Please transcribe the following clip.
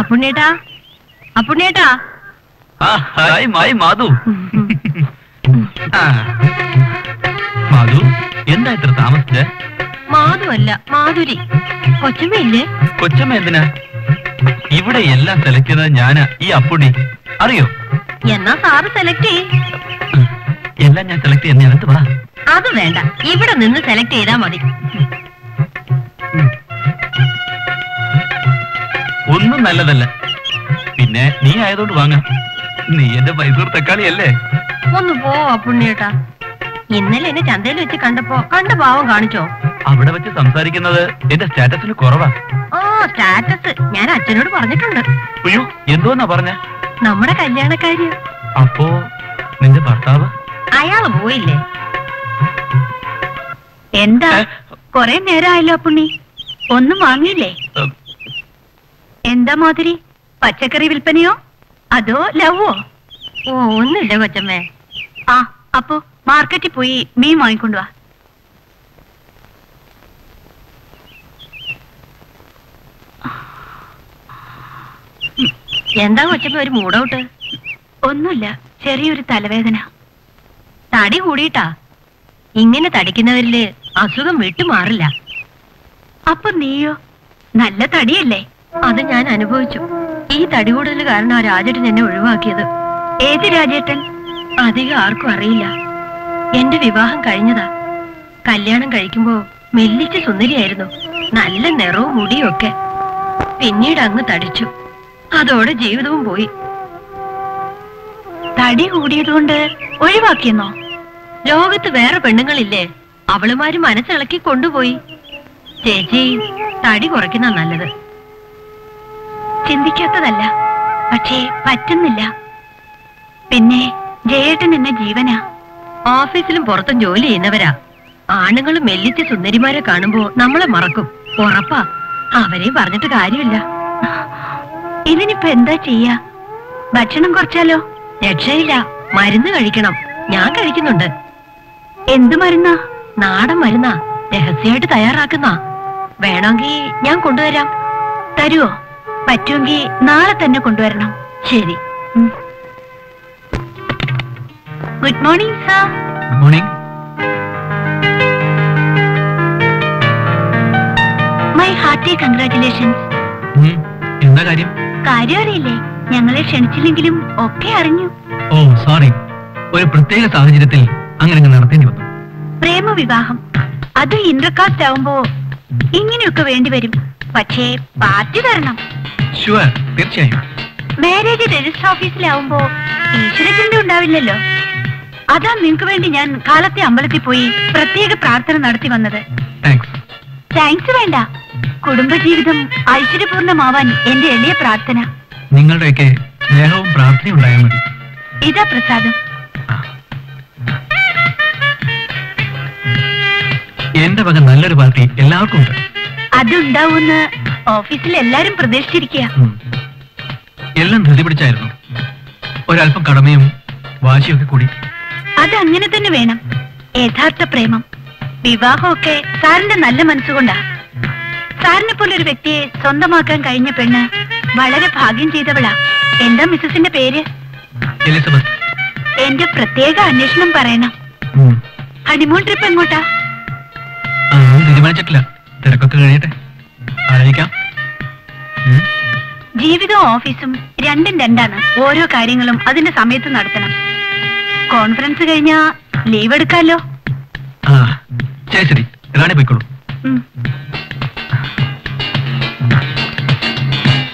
അപ്പുണ്ണേട്ടാ അപ്പുണ്ണേട്ടാ ആ, ഹായ് മായി മാധു. ആ. മാധു എന്താ ഇത്ര താമസിച്ചേ? മാധു അല്ല മാധുരി. കൊച്ചമ്മയില്ലേ? കൊച്ചമ്മ എന്തിനാ? ഇവിടെ എല്ലാം സെലക്ട് ചെയ്തത് ഞാനാ ഈ അപ്പുണ്ണി. അറിയോ? എന്നാ സാറ് സെലക്ട് ചെയ് എല്ലാം ഞാൻ സെലക്ട് ചെയ്യുന്ന അടുത്ത് വാ. അത് വേണ്ട. ഇവിടെ നിന്ന് സെലക്ട് ചെയ്താ മതി. ഒന്നും നല്ലതല്ല. പിന്നെ നീ ആയതുകൊണ്ട് വാങ്ങാം. നീ എന്റെ മൈസൂർ തക്കാളി അല്ലേ ഒന്ന് പോ അപ്പുണ്ണിയേട്ടാ. ഇന്നലെ എന്നെ ചന്തയിൽ വെച്ച് കണ്ടപ്പോ കണ്ട ഭാവം കാണിച്ചോ. അവിടെ വെച്ച് സംസാരിക്കുന്നത് എന്റെ സ്റ്റാറ്റസിന് കുറവാ. ഓ സ്റ്റാറ്റസ് ഞാൻ അച്ഛനോട് പറഞ്ഞിട്ടുണ്ട്. അയ്യോ എന്തോന്നാ പറഞ്ഞ? നമ്മുടെ കല്യാണക്കാരി. അപ്പോ നിന്റെ ഭർത്താവ്? അയാൾ പോയില്ലേ? എന്താ? കൊറേ നേരമായല്ലോ പുണ്ണി ഒന്നും വാങ്ങിയില്ലേ? എന്താ മാതിരി? പച്ചക്കറി വിൽപ്പനയോ? അതോ ലവോ? ഓ ഒന്നുമില്ല കൊച്ചമ്മേ. ആ അപ്പോ മാർക്കറ്റിൽ പോയി മീൻ വാങ്ങിക്കൊണ്ടുവാ എന്താ കൊച്ചമ്മ ഒരു മൂടൗട്ട്? ഒന്നുമില്ല ചെറിയൊരു തലവേദന. തടി കൂടിയിട്ടാ. ഇങ്ങനെ തടിക്കുന്നവരിൽ അസുഖം വിട്ടുമാറില്ല. അപ്പൊ നീയോ? നല്ല തടിയല്ലേ? അത് ഞാൻ അനുഭവിച്ചു. ഈ തടികൂടുതൽ കാരണം ആ രാജേട്ടൻ എന്നെ ഒഴിവാക്കിയത്. ഏത് രാജേട്ടൻ? അധികം ആർക്കും അറിയില്ല. എന്റെ വിവാഹം കഴിഞ്ഞതാ. കല്യാണം കഴിക്കുമ്പോ മെല്ലിച്ച സുന്ദരിയായിരുന്നു. നല്ല നിറവും മുടിയും ഒക്കെ. പിന്നീട് അങ്ങ് തടിച്ചു. അതോടെ ജീവിതവും പോയി. തടി കൂടിയതുകൊണ്ട് ഒഴിവാക്കിയെന്നോ? ലോകത്ത് വേറെ പെണ്ണുങ്ങളില്ലേ? അവളുമാര് മനസ്സിളക്കി കൊണ്ടുപോയി. ചേച്ചി തടി കുറയ്ക്കുന്ന നല്ലത്. ചിന്തിക്കാത്തതല്ല. പക്ഷേ പറ്റുന്നില്ല. പിന്നെ ജയേട്ടൻ എന്ന ജീവനാ. ഓഫീസിലും പുറത്തും ജോലി ചെയ്യുന്നവരാ. ആണുങ്ങളും മെല്ലിച്ച സുന്ദരിമാരെ കാണുമ്പോ നമ്മളെ മറക്കും. ഉറപ്പാ. അവരെയും പറഞ്ഞിട്ട് കാര്യമില്ല. ഇതിനിപ്പോ എന്താ ചെയ്യാ? ഭക്ഷണം കുറച്ചാലോ? രക്ഷയില്ല. മരുന്ന് കഴിക്കണം. ഞാൻ കഴിക്കുന്നുണ്ട്. എന്ത് മരുന്നാ? നാടൻ മരുന്നാ. രഹസ്യമായിട്ട് തയ്യാറാക്കുന്ന. വേണമെങ്കിൽ ഞാൻ കൊണ്ടുവരാം. തരുവോ? പറ്റുമെങ്കിൽ നാളെ തന്നെ കൊണ്ടുവരണം. ശരി. Good morning sir morning my hearty congratulations എന്താ കാര്യം? കാര്യം അറിയില്ലേ? ഞങ്ങളെ ക്ഷണിച്ചില്ലെങ്കിലും ഒക്കെ അറിഞ്ഞു. ഓ സോറി ഒരു പ്രത്യേക സാഹചര്യത്തിൽ അങ്ങനെ അങ്ങ് നടത്തേണ്ടി വന്നു. പ്രേമവിവാഹം. അത് ഇന്റർകാസ്റ്റ് ആവുമ്പോ ഇങ്ങനെയൊക്കെ വേണ്ടി വരും. പക്ഷേ പാർട്ടി തരണം. ഷുവർ തീർച്ചയായും. മാരേജ് രജിസ്റ്റർ ഓഫീസിലാവുമ്പോ ഈശ്വരചിന്ത ഉണ്ടാവില്ലല്ലോ. അതാ നിങ്ങൾക്ക് വേണ്ടി ഞാൻ കാലത്തെ അമ്പലത്തിൽ പോയി പ്രത്യേക പ്രാർത്ഥന നടത്തി വന്നത്. താങ്ക്സ് വേണ്ട. കുടുംബജീവിതം ഐശ്വര്യപൂർണമാവാൻ എന്റെ എളിയ പ്രാർത്ഥന. നിങ്ങളുടെയൊക്കെ സ്നേഹവും പ്രാർത്ഥനയും ഉണ്ടായാൽ മതി. ഇതാ പ്രസാദം. എന്റെ വക നല്ലൊരു പാർട്ടി എല്ലാവർക്കും ഉണ്ട്. അതുണ്ടാവൂന്ന് ഓഫീസിൽ എല്ലാരും പ്രതീക്ഷിച്ചിരിക്കുക എല്ലാം ധൃതി പിടിച്ചായിരുന്നു ഒരല്പം കടമയും വാശിയൊക്കെ കൂടി. അത് അങ്ങനെ തന്നെ വേണം. യഥാർത്ഥ പ്രേമം. വിവാഹമൊക്കെ സാറിന്റെ നല്ല മനസ്സുകൊണ്ടാ. സാറിനെ പോലെ ഒരു വ്യക്തിയെ സ്വന്തമാക്കാൻ കഴിഞ്ഞ പെണ്ണ് വളരെ ഭാഗ്യം ചെയ്തവളാ. എന്താ മിസ്സസിന്റെ പേര്? എലിസബത്ത്. എന്റെ പ്രത്യേക അന്വേഷണം പറയണം. ഹണിമൂൺ ട്രിപ്പ് എങ്ങോട്ടാ? തീരുമാനിച്ചിട്ടില്ല തിരക്കൊക്കെ കഴിയട്ടെ ആലോചിക്കാം. ജീവിതവും ഓഫീസും രണ്ടും രണ്ടാണ്. ഓരോ കാര്യങ്ങളും അതിന്റെ സമയത്ത് നടത്തണം. കോൺഫറൻസ് കഴിഞ്ഞാ ലീവ് എടുക്കാലോ? ശരി ശരി. റാണി പോയിക്കോളൂ.